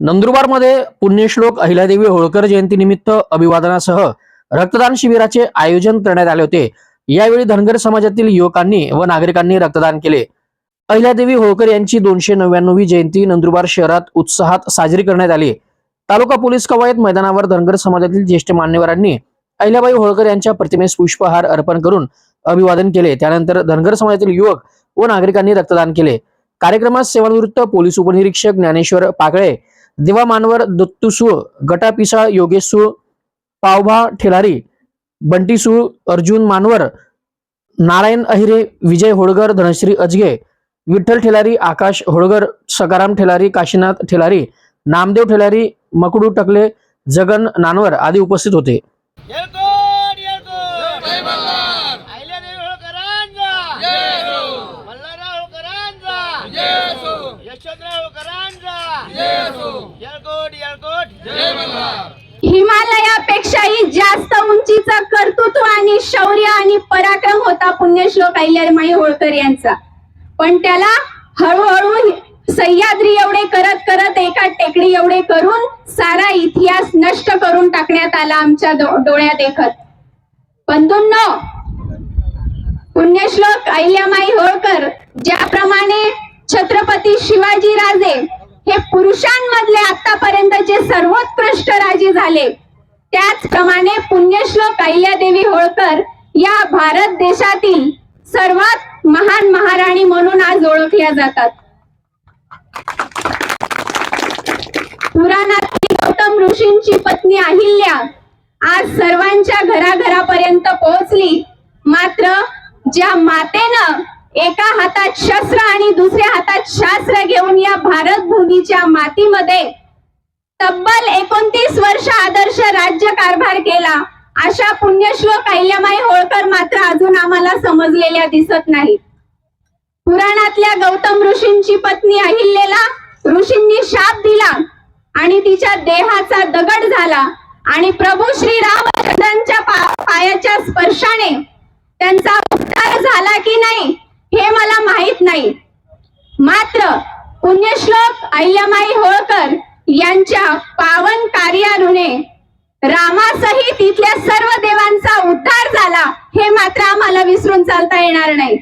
नंदुरबारमध्ये पुण्यश्लोक अहिल्यादेवी होळकर जयंतीनिमित्त अभिवादनासह रक्तदान शिबिराचे आयोजन करण्यात आले होते. यावेळी धनगर समाजातील युवकांनी व नागरिकांनी रक्तदान केले. अहिल्यादेवी होळकर यांची दोनशे नव्याण्णवी जयंती नंदुरबार शहरात उत्साहात साजरी करण्यात आली. तालुका पोलीस कवायत मैदानावर धनगर समाजातील ज्येष्ठ मान्यवरांनी अहिल्याबाई होळकर यांच्या प्रतिमेस पुष्पहार अर्पण करून अभिवादन केले. त्यानंतर धनगर समाजातील युवक व नागरिकांनी रक्तदान केले. कार्यक्रमात सेवानिवृत्त पोलीस उपनिरीक्षक ज्ञानेश्वर पाकळे देवा मानवर दत्तू गटापिसाळ गटा पावभा ठेलारी बंटीसूळ अर्जुन मानवर नारायण अहिरे विजय होळगर धनश्री अजगे विठ्ठल ठेलारी आकाश होळगर सकाराम ठेलारी काशीनाथ ठेलारी नामदेव ठेलारी मकडू टकले जगन नानवर आदी उपस्थित होते येळकोट येळकोट जय मल्हार अहिल्यादेवी होळकरांचा जय हो मल्हारराव होळकरांचा जय हो यशवंतराव हो येळकोट येळकोट. हिमालयापेक्षाही जास्त उंचीचा कर्तृत्व आणि शौर्य आणि पराक्रम होता पुण्यश्लोक अहिल्यामाई होळकर यांचा. पण त्याला हळूहळू सह्याद्री एवढे करत करत एका टेकडी एवढे करून सारा इतिहास नष्ट करून टाकण्यात आला आमच्या डो- डोळ्यात देखत. बंधूंनो पुण्यश्लोक अहिल्यामाई होळकर ज्याप्रमाणे छत्रपती शिवाजी राजे हे पुरुषांमधले आतापर्यंतचे सर्वोत्कृष्ट राजे झाले. त्याचप्रमाणे पुण्यश्लोक अहिल्यादेवी होळकर या भारत देशातील सर्वात महान महाराणी म्हणून आज ओळखल्या जातात. पुराणातील गौतम ऋषींची पत्नी अहिल्या आज सर्वांच्या घराघरापर्यंत पोहोचली. मात्र ज्या मातेनं एका हातात शस्त्र आणि दुसऱ्या हातात शास्त्र घेऊन या भारत भूमीच्या मातीमध्ये तब्बल एकोणतीस वर्ष आदर्श राज्य कारभार केला. अशा पुण्यश्लोक अहिल्यामाई होळकर मात्र अजून आम्हाला समजलेल्या दिसत नाही पुराणातल्या गौतम ऋषींची पत्नी अहिल्येला ऋषींनी शाप दिला आणि तिच्या देहाचा दगड झाला आणि प्रभू श्री रामचंद्रांच्या पा- पायाच्या स्पर्शाने त्यांचा उद्धार झाला की नाही हे मला माहीत नाही. मात्र पुण्यश्लोक अहिल्यामाई होळकर यांच्या पावन कार्यानुने रामासहित इथल्या सर्व देवांचा उद्धार झाला हे मात्र आम्हाला विसरून चालता येणार नाही.